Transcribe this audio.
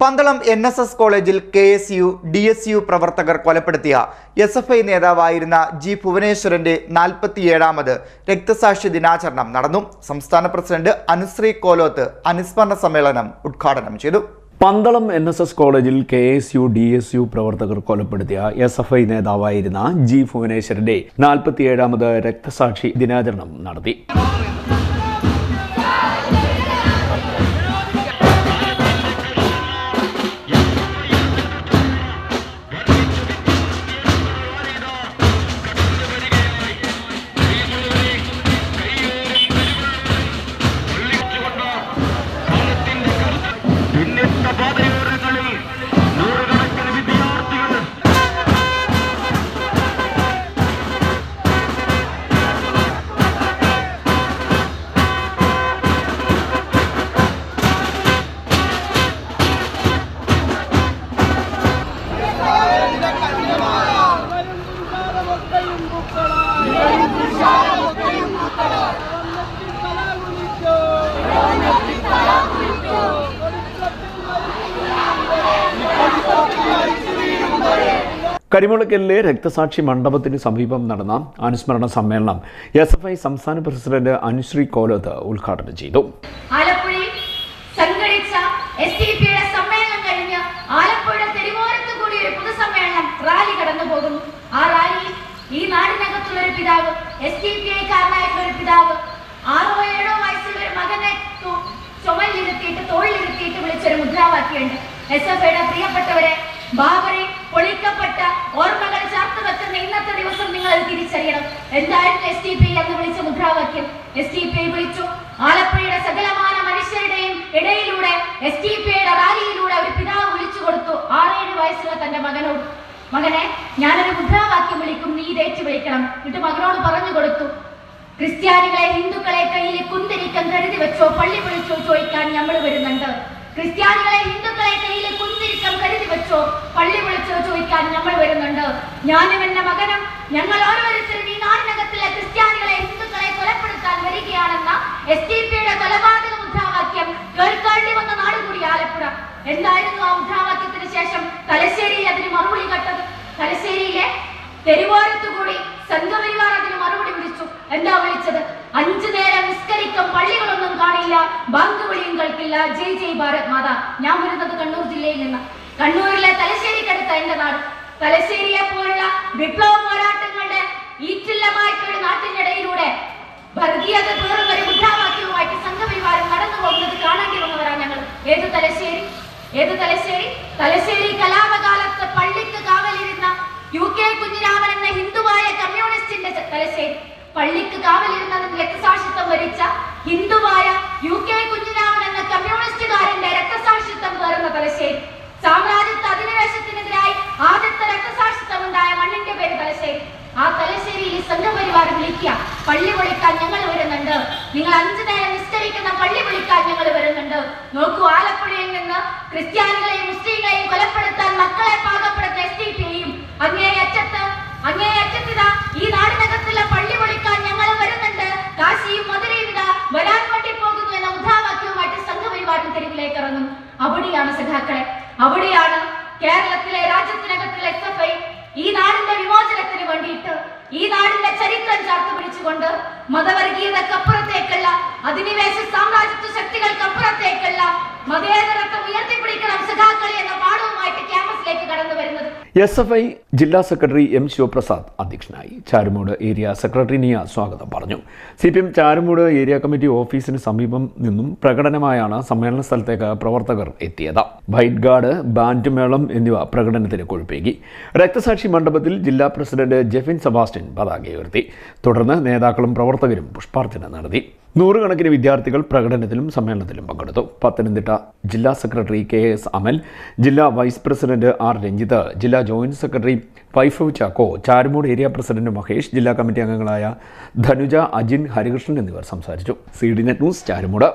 Pandalam N S S കോളേജിൽ K S U D S U പ്രവർത്തകർ കൊലപ്പെടുത്തിയ എസ് എഫ് ഐ നേതാവായിരുന്ന ജി ഭുവനേശ്വരന്റെ നാൽപ്പത്തിയേഴാമത് രക്തസാക്ഷി ദിനാചരണം നടന്നു. സംസ്ഥാന പ്രസിഡന്റ് അനുശ്രീ കോലോത്ത് അനുസ്മരണ സമ്മേളനം ഉദ്ഘാടനം ചെയ്തു. പന്തളം എൻ എസ് എസ് കോളേജിൽ K S U D S U പ്രവർത്തകർ കൊലപ്പെടുത്തിയ എസ് എഫ് ഐ നേതാവായിരുന്ന ജി ഭുവനേശ്വരന്റെ നാൽപ്പത്തിയേഴാമത് രക്തസാക്ഷി ദിനാചരണം നടത്തി. കരിമുളക്കലിലെ രക്തസാക്ഷി മണ്ഡപത്തിന് സമീപം നടന്ന അനുസ്മരണ സമ്മേളനം എസ് എഫ് ഐ സംസ്ഥാന പ്രസിഡന്റ് അനുശ്രീ കോലത്ത് ഉദ്ഘാടനം ചെയ്തു. ആലപ്പുഴയിൽ സമ്മേളനം ആലപ്പുഴ കൂടി ഒരു പൊതുസമ്മേളനം റാലി ഈ പിതാവ് പിതാവ് മകനെ എസ് എഫ് ഐയുടെ പ്രിയപ്പെട്ടവരെ ബാബറി പൊളിക്കപ്പെട്ട ഓർമ്മകൾ ചേർത്ത് വെക്കുന്ന ഇന്നത്തെ ദിവസം നിങ്ങൾ അത് തിരിച്ചറിയണം. എന്തായിരുന്നു എസ് ടി പി എന്ന് വിളിച്ച മുദ്രാവാക്യം? എസ് ടി പി വിളിച്ചു. ആലപ്പുഴയുടെ സകലമാന മനുഷ്യരുടെയും ഇടയിലൂടെ എസ് ടി പിയുടെ റാലിയിലൂടെ ഒരു പിതാവ് വിളിച്ചു കൊടുത്തു. ആറേഴ് വയസ്സുള്ള തന്റെ മകനോട്. മകനെ ഞാനൊരു മുദ്രാവാക്യം വിളിക്കും. നീ ഇതേറ്റ് വിളിക്കണം എന്നിട്ട് മകനോട് പറഞ്ഞു കൊടുത്തു. ക്രിസ്ത്യാനികളെ ഹിന്ദുക്കളെ കയ്യിൽ കുന്തിരിക്കം കരുതി വെച്ചോ പള്ളി വിളിച്ചോ ചോദിക്കാൻ നമ്മൾ വരുന്നുണ്ട്. ക്രിസ്ത്യാനികളെ ഹിന്ദുക്കളെ കയ്യിൽ കുന്തിരിക്കം കരുതി വെച്ചോ പള്ളി വിളിച്ചോ ചോദിക്കാൻ നമ്മൾ വരുന്നുണ്ട്. ഞാനും എന്റെ മകനും ഞങ്ങൾ ഓരോരുത്തരും ഈ നാടിനകത്തിലെ ക്രിസ്ത്യാനികളെ ഹിന്ദുക്കളെ കൊലപ്പെടുത്താൻ വരികയാണെന്ന എസ് ടി പിയുടെ കൊലപാതക മുദ്രാവാക്യം കേൾക്കേണ്ടി വന്ന നാട് കൂടി ആലപ്പുഴ. എന്തായിരുന്നു ആ മുദ്രാവാക്യത്തിന് ശേഷം തലശ്ശേരിയിൽ അതിന് മറുപടി കട്ടത്? തലശ്ശേരിയിലെ തെരുവോരത്തുകൂടി സംഘപരിവാർ അതിന് മറുപടി വിളിച്ചു. എന്താ വിളിച്ചത്? അഞ്ചു നേരം നിസ്കരിക്കും പള്ളികളൊന്നും കാണില്ല ബാങ്ക് വിളിയും കേൾക്കില്ല. ജയ് ജയ് ഭാരത് മാതാ. ഞാൻ വരുന്നത് കണ്ണൂർ ജില്ലയിൽ നിന്ന്. കണ്ണൂരിലെ തലശ്ശേരിക്കടുത്ത എന്റെ നാട്. തലശ്ശേരിയെ പോലുള്ള വിപ്ലവ പോരാട്ടങ്ങളുടെ ഈറ്റില്ലമായിട്ടുള്ള നാട്ടിനിടയിലൂടെ വർഗീയത പേറുന്ന ഒരു മുദ്രാവാക്യവുമായിട്ട് സംഘപരിവാരം നടന്നു പോകുന്നത് കാണേണ്ടി വന്നവരാണ് ഞങ്ങൾ. ഏത് തലശ്ശേരി? ഏത് തലശ്ശേരി? തലശ്ശേരി കലാപകാലത്ത് പള്ളിക്ക് കാവലിരുന്ന യു കെ കുഞ്ഞിരാമൻ എന്ന ഹിന്ദുവായ കമ്മ്യൂണിസ്റ്റിന്റെ തലശ്ശേരി. പള്ളിക്ക് കാവലിരുന്ന രക്തസാക്ഷിത്വം വരിച്ച ഹിന്ദുവായ യു കെ കുഞ്ഞിരാമൻ എന്ന കമ്മ്യൂണിസ്റ്റുകാരന്റെ രക്തസാക്ഷിത്വം പേറുന്ന തലശ്ശേരി സാമ്രാജ്യത്വ അധിനിവേശത്തിനെതിരായി ആദ്യത്തെ രക്തസാക്ഷിത്വം ഉണ്ടായ മണ്ണിന്റെ പേര് തലശ്ശേരി ആ തലശ്ശേരിയിൽ സംഘപരിവാർ വിളിക്കുക. പള്ളി വിളിക്കാൻ ഞങ്ങൾ വരുന്നുണ്ട്. നിങ്ങൾ അഞ്ചു നേരം നിസ്കരിക്കുന്ന പള്ളി വിളിക്കാൻ ഞങ്ങൾ വരുന്നുണ്ട്. നോക്കൂ ആലപ്പുഴയിൽ നിന്ന് ക്രിസ്ത്യാനികളെയും മുസ്ലിങ്ങളെയും കൊലപ്പെടുത്താൻ മക്കളെ പാകപ്പെടുത്ത എസ് ഡി പിയും അങ്ങേയറ്റത്ത് അങ്ങേയറ്റത്തിതാ ഈ നാടിനകത്തുള്ള പള്ളി വിളിക്കാൻ ഞങ്ങൾ വരുന്നുണ്ട്. കാശിയും മധുരയും ഇതാ വരാൻ വേണ്ടി പോകുന്നു എന്ന മുദ്രാവാക്യവുമായിട്ട് സംഘപരിവാരം തെരുവിലേക്ക് ഇറങ്ങും. അവിടെയാണ് സഖാക്കളെ. അവിടെയാണ് കേരളത്തിലെ രാജ്യത്തിനകത്തുള്ള എസ് എഫ് ഐ നാടിന്റെ ചരിത്രം ചാർത്തു പിടിച്ചുകൊണ്ട് മതവർഗീയതക്കപ്പുറത്തേക്കുള്ള അധിനിവേശ സാമ്രാജ്യത്വ ശക്തികൾക്കപ്പുറത്തേക്കുള്ള മതേതരത്വം ഉയർത്തിപ്പിടിക്കണം സഖാക്കളി എന്ന പാഠവുമായിട്ട് ക്യാമ്പസിലേക്ക് കടന്നു വരുന്നത് എസ് എഫ് ഐ ജില്ലാ സെക്രട്ടറി എം ശിവപ്രസാദ് അധ്യക്ഷനായി ചാരുമൂട് ഏരിയ സെക്രട്ടറി നിയ സ്വാഗതം പറഞ്ഞു. C P M Charummood area committee ഓഫീസിന് സമീപം നിന്നും പ്രകടനമായാണ് സമ്മേളന സ്ഥലത്തേക്ക് പ്രവർത്തകർ എത്തിയത്. വൈറ്റ് ഗാർഡ് ബാൻഡ് മേളം എന്നിവ പ്രകടനത്തിന് കൊഴുപ്പേകി. രക്തസാക്ഷി മണ്ഡപത്തിൽ ജില്ലാ പ്രസിഡന്റ് ജെഫിൻ സെബാസ്റ്റ്യൻ പതാക ഉയർത്തി തുടർന്ന് നേതാക്കളും പ്രവർത്തകരും പുഷ്പാർച്ചന നടത്തി. നൂറുകണക്കിന് വിദ്യാർത്ഥികൾ പ്രകടനത്തിലും സമ്മേളനത്തിലും പങ്കെടുത്തു. പത്തനംതിട്ട ജില്ലാ സെക്രട്ടറി കെ എസ് അമൽ ജില്ലാ വൈസ് പ്രസിഡന്റ് ആർ രഞ്ജിത്ത് ജില്ലാ joint secretary Vaibhav Chacko Charummood area president Mahesh ജില്ലാ കമ്മിറ്റി അംഗങ്ങളായ ധനുജ അജിൻ ഹരികൃഷ്ണൻ എന്നിവർ സംസാരിച്ചു. C D net news Charummood.